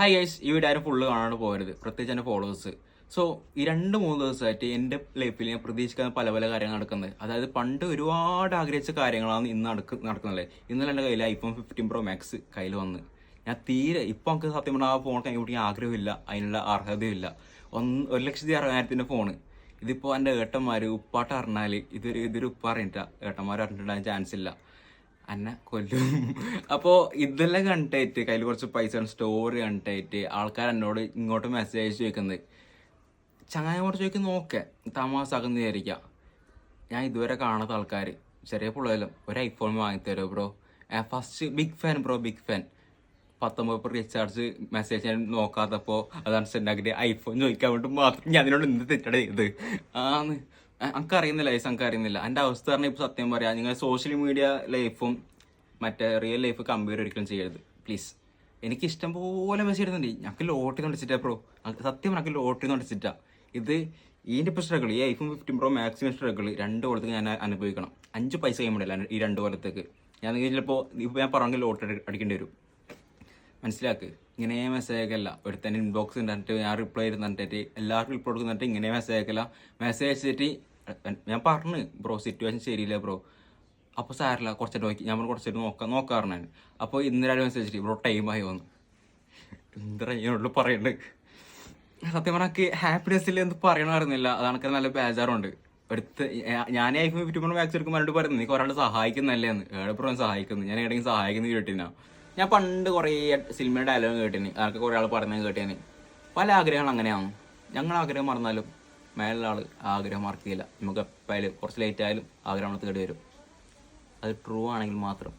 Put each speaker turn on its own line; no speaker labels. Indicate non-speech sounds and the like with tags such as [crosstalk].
Hi guys ഈ video ആരും full കാണാണ്ട് പോകരുത്. പ്രത്യേകിച്ച് എന്റെ ഫോളോവേഴ്സ് സോ ഈ രണ്ട് മൂന്ന് ദിവസമായിട്ട് എന്റെ ലൈഫിൽ ഞാൻ പ്രതീക്ഷിക്കാത്ത പല പല കാര്യങ്ങൾ നടക്കുന്നത് അതായത് പണ്ട് ഒരുപാട് ആഗ്രഹിച്ച കാര്യങ്ങളാണ് ഇന്ന് നടക്ക നടക്കുന്നത്. ഇന്നലെ എന്റെ കയ്യിൽ ഐഫോൺ ഫിഫ്റ്റീൻ പ്രോ മാക്സ് കയ്യിൽ വന്ന്. ഞാൻ തീരെ ഇപ്പം നമുക്ക് സത്യം പറഞ്ഞാൽ ആ ഫോൺ കൈപിടിക്കാൻ ആഗ്രഹമില്ല. അതിനുള്ള അർഹതയില്ല ഒന്ന് ഒരു ലക്ഷത്തി അറുപതിനായിരത്തിന്റെ ഫോണ് ഇതിപ്പോൾ എന്റെ ഏട്ടന്മാർ ഉപ്പാട്ട് അറിഞ്ഞാൽ ഇതൊരു ഇതൊരു ഉപ്പ അറിഞ്ഞിട്ടാ ഏട്ടന്മാർ അറിഞ്ഞിട്ടുണ്ടാകാൻ ചാൻസ് ഇല്ല. എന്നെ കൊല്ലും. [laughs] അപ്പോൾ ഇതെല്ലാം കണ്ടായിട്ട് കയ്യിൽ കുറച്ച് പൈസ സ്റ്റോറി കണ്ടായിട്ട് ആൾക്കാർ എന്നോട് ഇങ്ങോട്ട് മെസ്സേജ് അയച്ചു ചോദിക്കുന്നത് ചങ്ങായിമോട് ചോദിക്കും നോക്കേ തമാസാക്കുന്ന വിചാരിക്കാം. ഞാൻ ഇതുവരെ കാണാത്ത ആൾക്കാർ ചെറിയ പിള്ളേരും ഒരു iPhone വാങ്ങിത്തരോ bro first big fan bro big fan പത്തൊമ്പത് റീചാർജ് മെസ്സേജ് ഞാൻ നോക്കാത്തപ്പോൾ അതാണ് സെൻഡാക്കിട്ട് ഐഫോൺ ചോദിക്കാൻ വേണ്ടി മാത്രം ഞാൻ അതിനോട് എന്ത് തെറ്റടേ ഇത് ആന്ന്. എനിക്ക് അറിയുന്നില്ല ഐസ് എനിക്ക് അറിയുന്നില്ല. എന്റെ അവസ്ഥ പറഞ്ഞാൽ ഇപ്പോൾ സത്യം പറയാം. നിങ്ങൾ സോഷ്യൽ മീഡിയ ലൈഫും മറ്റേ റിയൽ ലൈഫ് കമ്പയർ ഒരിക്കലും ചെയ്യരുത്. പ്ലീസ് എനിക്ക് ഇഷ്ടം പോലെ മെസ്സേജ് ഇടുന്നുണ്ട്. ഞങ്ങൾക്ക് ലോട്ടറി കണ്ടിച്ചിട്ടാ പ്രോ സത്യം എനിക്ക് ലോട്ടറി കണ്ടിച്ചിട്ടാ. ഇത് ഇതിന്റെ ഇപ്പോൾ സ്ട്രഗിൾ ഈ iPhone fifteen pro maximum struggle രണ്ട് കൊല്ലത്തേക്ക് ഞാൻ അനുഭവിക്കണം. അഞ്ച് പൈസ കഴിയുമ്പോഴല്ല ഈ രണ്ട് കൊല്ലത്തേക്ക്. ഞാൻ ചിലപ്പോൾ ഇപ്പോൾ ഞാൻ പറഞ്ഞെങ്കിൽ ലോട്ടറി അടിക്കേണ്ടി വരും. മനസ്സിലാക്ക്? ഇങ്ങനെ മെസ്സേജ് അയക്കല്ല ഒരുത്തന്നെ ഇൻബോക്സ് ഉണ്ടായിട്ട് ഞാൻ റിപ്ലൈ ഇരുന്നിട്ട് എല്ലാവർക്കും റിപ്ലൈ കൊടുക്കുന്നിട്ട് ഇങ്ങനെ മെസ്സേജ് അയക്കല്ല മെസ്സേജ് അയച്ചിട്ട് ഞാൻ പറഞ്ഞു ബ്രോ സിറ്റുവേഷൻ ശരിയില്ല ബ്രോ. അപ്പോൾ സാറില്ല കുറച്ച് നോക്കി ഞാൻ കുറച്ച് നോക്കാം നോക്കാറുണ്ട് ഞാൻ. അപ്പോൾ ഇന്നലെ മെസ്സേജ് അയച്ചിട്ട് ബ്രോ ടൈമായി വന്നു. എന്താ ഇതിനോട് പറയണ്ട്? സത്യം പറഞ്ഞാൽ ഹാപ്പിനെസ്സിൽ എന്ത് പറയണമായിരുന്നില്ല അതാണ് നല്ല ബേജാറുണ്ട്. എടുത്ത് ഞാൻ ഐഫോൺ ഫിഫ്റ്റി മാക്സ് എടുക്കുമ്പോൾ എന്നോട് പറയുന്നത് നീ ഒരാൾ സഹായിക്കുന്നല്ലേ? എന്ന്. ഏഴപ്പുറം സഹായിക്കുന്നു. ഞാൻ എവിടെയെങ്കിലും സഹായിക്കുന്ന കേട്ടിനാ ഞാൻ പണ്ട് കുറേ സിനിമയുടെ ഡയലോഗ് കേട്ടിന്. അതൊക്കെ കുറേ ആൾ പറയുന്നത് കേട്ടേന്. പല ആഗ്രഹങ്ങൾ അങ്ങനെയാണ് ഞങ്ങൾ ആഗ്രഹം മറന്നാലും. മേലുള്ള ആൾ ആഗ്രഹം മറക്കില്ല നമുക്ക് എപ്പോഴും കുറച്ച് ലേറ്റ് ആയാലും ആഗ്രഹം തേടി വരും അത് ട്രൂ ആണെങ്കിൽ മാത്രം.